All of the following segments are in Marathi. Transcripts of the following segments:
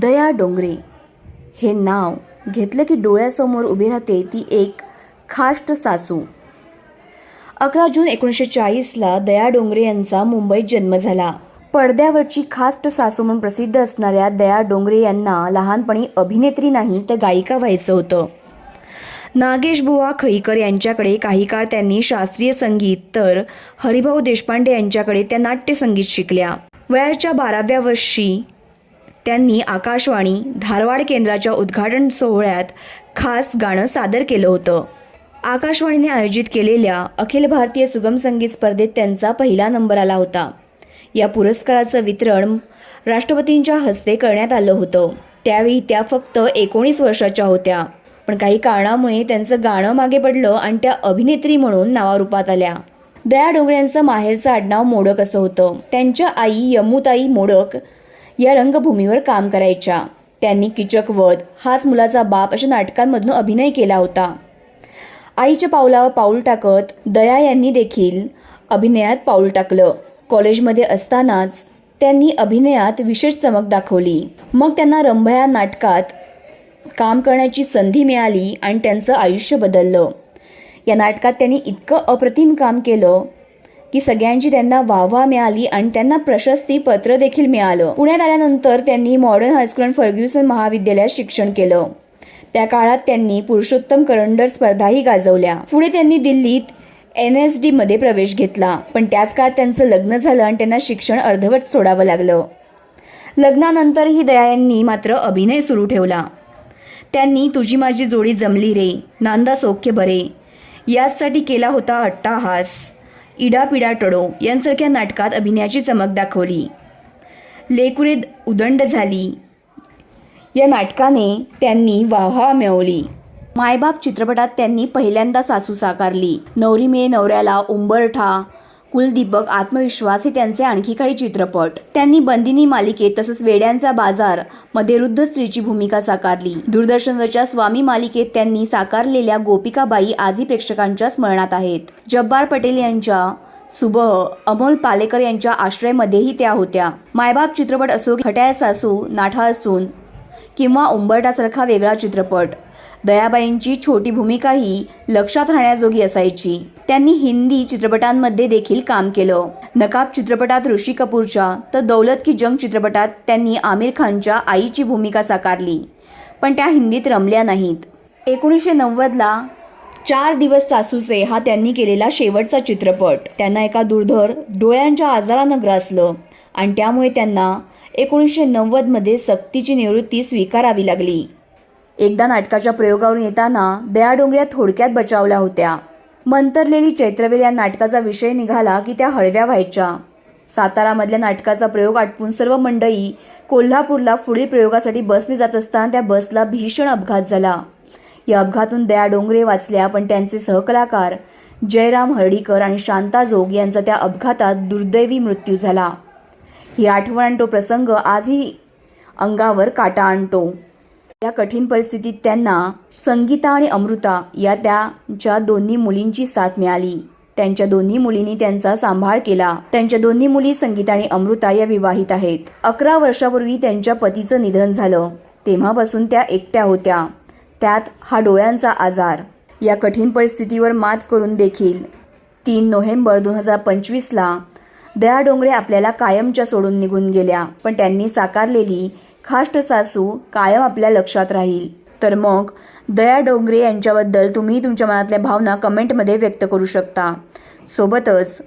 दया डोंगरे. हे नाव घेतलं की डोळ्यासमोर उभी राहते ती एक खाष्ट सासू. अकरा जून एकोणीसशे चाळीसला दया डोंगरे यांचा मुंबईत जन्म झाला. पडद्यावरची खास्ट सासू म्हणून प्रसिद्ध असणाऱ्या दया डोंगरे यांना लहानपणी अभिनेत्री नाही तर गायिका व्हायचं होतं. नागेश बुवा खळीकर यांच्याकडे काही काळ त्यांनी शास्त्रीय संगीत तर हरिभाऊ देशपांडे यांच्याकडे त्या नाट्यसंगीत शिकल्या. वयाच्या बाराव्या वर्षी त्यांनी आकाशवाणी धारवाड केंद्राच्या उद्घाटन सोहळ्यात खास गाणं सादर केलं होतं. आकाशवाणीने आयोजित केलेल्या अखिल भारतीय सुगम संगीत स्पर्धेत त्यांचा पहिला नंबर आला होता. या पुरस्काराचं वितरण राष्ट्रपतींच्या हस्ते करण्यात आलं होतं. त्यावेळी त्या फक्त एकोणीस वर्षाच्या होत्या. पण काही कारणामुळे त्यांचं गाणं मागे पडलं आणि त्या अभिनेत्री म्हणून नावारूपात आल्या. दया डोंगऱ्यांचं माहेरचं आडनाव मोडक असं होतं. त्यांच्या आई यमुताई मोडक या रंगभूमीवर काम करायच्या. त्यांनी किचक वध हाच मुलाचा बाप अशा नाटकांमधून अभिनय केला होता. आईच्या पावलावर पाऊल टाकत दया यांनी देखील अभिनयात पाऊल टाकलं. कॉलेजमध्ये असतानाच त्यांनी अभिनयात विशेष चमक दाखवली. मग त्यांना रंभया नाटकात काम करण्याची संधी मिळाली आणि त्यांचं आयुष्य बदललं. या नाटकात त्यांनी इतकं अप्रतिम काम केलं की सगळ्यांची त्यांना वाहवा मिळाली आणि त्यांना प्रशस्ती पत्र देखील मिळालं. पुण्यात आल्यानंतर त्यांनी मॉडर्न हायस्कूल अँड फर्ग्युसन महाविद्यालयात शिक्षण केलं. त्या काळात त्यांनी पुरुषोत्तम करंडर स्पर्धाही गाजवल्या. पुढे त्यांनी दिल्लीत एन एस डीमध्ये प्रवेश घेतला. पण त्याच काळात त्यांचं लग्न झालं आणि त्यांना शिक्षण अर्धवट सोडावं लागलं. लग्नानंतरही दया यांनी मात्र अभिनय सुरू ठेवला. त्यांनी तुझी माझी जोडी जमली रे. नांदा सौख्य बरे. याचसाठी केला होता अट्टाहास. इडापिडा टडो यांसारख्या नाटकात अभिनयाची चमक दाखवली. लेकुरे उदंड झाली. या नाटकाने त्यांनी वाहा मिळवली. मायबाप चित्रपटात त्यांनी पहिल्यांदा सासू साकारली. नवरी मे नवऱ्याला उंबरठा कुलदीपक आत्मविश्वास हे त्यांचे आणखी काही चित्रपट. त्यांनी बंदिनी मालिकेत तसंच वेड्यांचा बाजारमध्ये वृद्ध स्त्रीची भूमिका साकारली. दूरदर्शनच्या स्वामी मालिकेत त्यांनी साकारलेल्या गोपिकाबाई आजही प्रेक्षकांच्या स्मरणात आहेत. जब्बार पटेल यांच्या सुबह अमोल पालेकर यांच्या आश्रयमध्येही त्या होत्या. मायबाप चित्रपट असो खट्या सासू नाठाळ सून किंवा उंबरटासारखा वेगळा चित्रपट. दयाबाईंची छोटी भूमिकाही लक्षात राहण्याजोगी असायची. त्यांनी हिंदी चित्रपटांमध्ये देखील काम केलं. नकाब चित्रपटात ऋषी कपूरच्या तर दौलत की जंग चित्रपटात त्यांनी आमिर खानच्या आईची भूमिका साकारली. पण त्या हिंदीत रमल्या नाहीत. एकोणीसशे नव्वदला चार दिवस सासूचे हा त्यांनी केलेला शेवटचा चित्रपट. त्यांना एका दुर्धर डोळ्यांच्या आजारानं ग्रासलं. आणि त्यामुळे त्यांना एकोणीसशे नव्वदमध्ये सक्तीची निवृत्ती स्वीकारावी लागली. एकदा नाटकाच्या प्रयोगावरून येताना दया डोंगऱ्या थोडक्यात बचावल्या होत्या. मंतरलेली चैत्रवेल या नाटकाचा विषय निघाला की त्या हळव्या व्हायच्या. सातारामधल्या नाटकाचा प्रयोग आटपून सर्व मंडळी कोल्हापूरला पुढील प्रयोगासाठी बसने जात असताना त्या बसला भीषण अपघात झाला. या अपघातून दया डोंगरे वाचल्या पण त्यांचे सहकलाकार जयराम हर्डीकर आणि शांता जोग यांचा त्या अपघातात दुर्दैवी मृत्यू झाला. ही आठवण आणि तो प्रसंग. आजही अंगावर काटा आणतो. या कठीण परिस्थितीत त्यांना संगीता आणि अमृता या त्यांच्या दोन्ही मुलींची साथ मिळाली. त्यांच्या दोन्ही मुलींनी त्यांचा सांभाळ केला. त्यांच्या दोन्ही मुली संगीता आणि अमृता या विवाहित आहेत. अकरा वर्षापूर्वी त्यांच्या पतीचं निधन झालं. तेव्हापासून त्या एकट्या होत्या. त्यात हा डोळ्यांचा आजार. या कठीण परिस्थितीवर मात करून देखील तीन नोव्हेंबर दोन हजार पंचवीसला दया डोंगरे आपल्याला कायमच्या सोडून निघून गेल्या पण त्यांनी साकारलेली खाष्ट सासू कायम आपल्या लक्षात राहील. तर मग दया डोंगरे यांच्याबद्दल तुम्ही तुमच्या मनातल्या भावना कमेंटमध्ये व्यक्त करू शकता. सोबतच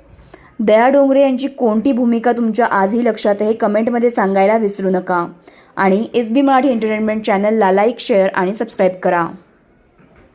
दया डोंगरे यांची कोणती भूमिका तुमच्या आजही लक्षात आहे कमेंटमध्ये सांगायला विसरू नका. आणि एस बी मराठी एंटरटेनमेंट चॅनलला लाईक शेअर आणि सबस्क्राईब करा.